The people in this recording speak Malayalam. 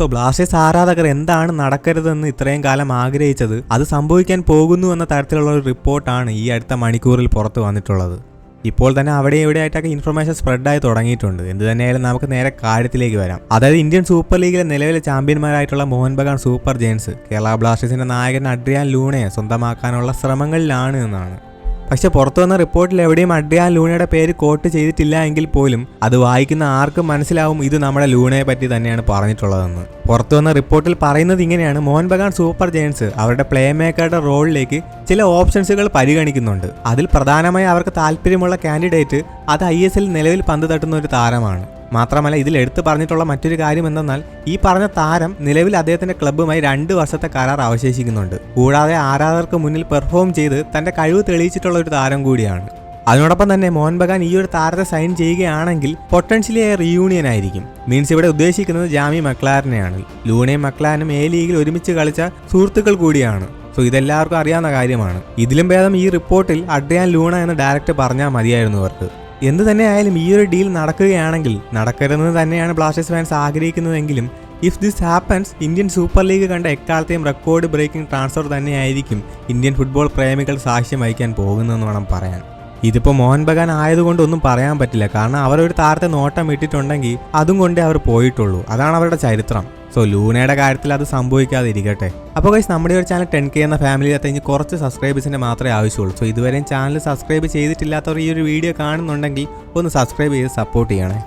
സോ ബ്ലാസ്റ്റേഴ്സ് ആരാധകർ എന്താണ് നടക്കരുതെന്ന് ഇത്രയും കാലം ആഗ്രഹിച്ചത്? അത് സംഭവിക്കാൻ പോകുന്നു എന്ന തരത്തിലുള്ള ഒരു റിപ്പോർട്ടാണ് ഈ അടുത്ത മണിക്കൂറിൽ പുറത്തു വന്നിട്ടുള്ളത്. ഇപ്പോൾ തന്നെ അവിടെ ഇവിടെ ആയിട്ടൊക്കെ ഇൻഫർമേഷൻ സ്പ്രെഡായി തുടങ്ങിയിട്ടുണ്ട്. എന്ത് തന്നെയായാലും നമുക്ക് നേരെ കാര്യത്തിലേക്ക് വരാം. അതായത് ഇന്ത്യൻ സൂപ്പർ ലീഗിലെ നിലവിലെ ചാമ്പ്യന്മാരായിട്ടുള്ള മോഹൻ ബഗാൻ സൂപ്പർ ജെയിൻസ് കേരള ബ്ലാസ്റ്റേഴ്സിന്റെ നായകൻ അഡ്രിയാൻ ലൂണയെ സ്വന്തമാക്കാനുള്ള ശ്രമങ്ങളിലാണ് എന്നാണ്. പക്ഷെ പുറത്തു വന്ന റിപ്പോർട്ടിൽ എവിടെയും അഡ്രിയാൻ ലൂണയുടെ പേര് കോട്ട് ചെയ്തിട്ടില്ല എങ്കിൽ പോലും അത് വായിക്കുന്ന ആർക്കും മനസ്സിലാവും ഇത് നമ്മുടെ ലൂണയെ പറ്റി തന്നെയാണ് പറഞ്ഞിട്ടുള്ളതെന്ന്. പുറത്തു വന്ന റിപ്പോർട്ടിൽ പറയുന്നത് ഇങ്ങനെയാണ്. മോഹൻ ബഗാൻ സൂപ്പർ ജയൻസ് അവരുടെ പ്ലേ മേക്കറുടെ റോളിലേക്ക് ചില ഓപ്ഷൻസുകൾ പരിഗണിക്കുന്നുണ്ട്. അതിൽ പ്രധാനമായി അവർക്ക് താല്പര്യമുള്ള കാൻഡിഡേറ്റ് അത് ഐ എസ് എൽ നിലവിൽ പന്ത് തട്ടുന്ന ഒരു താരമാണ്. മാത്രമല്ല ഇതിൽ എടുത്തു പറഞ്ഞിട്ടുള്ള മറ്റൊരു കാര്യം എന്തെന്നാൽ ഈ പറഞ്ഞ താരം നിലവിൽ അദ്ദേഹത്തിന്റെ ക്ലബ്ബുമായി രണ്ട് വർഷത്തെ കരാർ അവശേഷിക്കുന്നുണ്ട്. കൂടാതെ ആരാധകർക്ക് മുന്നിൽ പെർഫോം ചെയ്ത് തന്റെ കഴിവ് തെളിയിച്ചിട്ടുള്ള ഒരു താരം കൂടിയാണ്. അതിനോടൊപ്പം തന്നെ മോഹൻ ബഗാൻ ഈ ഒരു താരത്തെ സൈൻ ചെയ്യുകയാണെങ്കിൽ പൊട്ടൻഷ്യലി റീയൂണിയൻ ആയിരിക്കും. മീൻസ് ഇവിടെ ഉദ്ദേശിക്കുന്നത് ജാമി മക്ലാരനെയാണ്. ലൂണയും മക്ലാരനും എ ലീഗിൽ ഒരുമിച്ച് കളിച്ച സുഹൃത്തുക്കൾ കൂടിയാണ്. സോ ഇതെല്ലാവർക്കും അറിയാവുന്ന കാര്യമാണ്. ഇതിലും ഭേദം ഈ റിപ്പോർട്ടിൽ അഡ്രിയാൻ ലൂണ എന്ന് ഡയറക്റ്റ് പറഞ്ഞാൽ മതിയായിരുന്നു അവർക്ക്. എന്ത് തന്നെ ആയാലും ഈ ഒരു ഡീൽ നടക്കുകയാണെങ്കിൽ നടക്കരുതെന്ന് തന്നെയാണ് Blasters fans ആഗ്രഹിക്കുന്നതെങ്കിലും if this happens Indian super league കണ്ട എക്കാലത്തെയും റെക്കോർഡ് ബ്രേക്കിംഗ് ട്രാൻസ്ഫർ തന്നെയായിരിക്കും ഇന്ത്യൻ ഫുട്ബോൾ പ്രേമികൾ സാക്ഷ്യം വഹിക്കാൻ പോകുന്നതെന്ന് വേണം പറയാൻ. ഇതിപ്പോൾ മോഹൻ ബഗാൻ ആയതുകൊണ്ട് ഒന്നും പറയാൻ പറ്റില്ല. കാരണം അവർ ഒരു താരത്തെ നോട്ടം ഇട്ടിട്ടുണ്ടെങ്കിൽ അതും കൊണ്ടേ അവർ പോയിട്ടുള്ളൂ. അതാണ് അവരുടെ ചരിത്രം. സോ ലൂണയുടെ കാര്യത്തിൽ അത് സംഭവിക്കാതിരിക്കട്ടെ. അപ്പോൾ ഗൈസ് നമ്മുടെ ഒരു ചാനൽ ടെൻ കെ എന്ന ഫാമിലി ഇനി കുറച്ച് സബ്സ്ക്രൈബേഴ്സിന്റെ മാത്രമേ ആവശ്യമുള്ളൂ. സോ ഇതുവരെയും ചാനൽ സബ്സ്ക്രൈബ് ചെയ്തിട്ടില്ലാത്തവർ ഈ ഒരു വീഡിയോ കാണുന്നുണ്ടെങ്കിൽ ഒന്ന് സബ്സ്ക്രൈബ് ചെയ്ത് സപ്പോർട്ട് ചെയ്യണേ.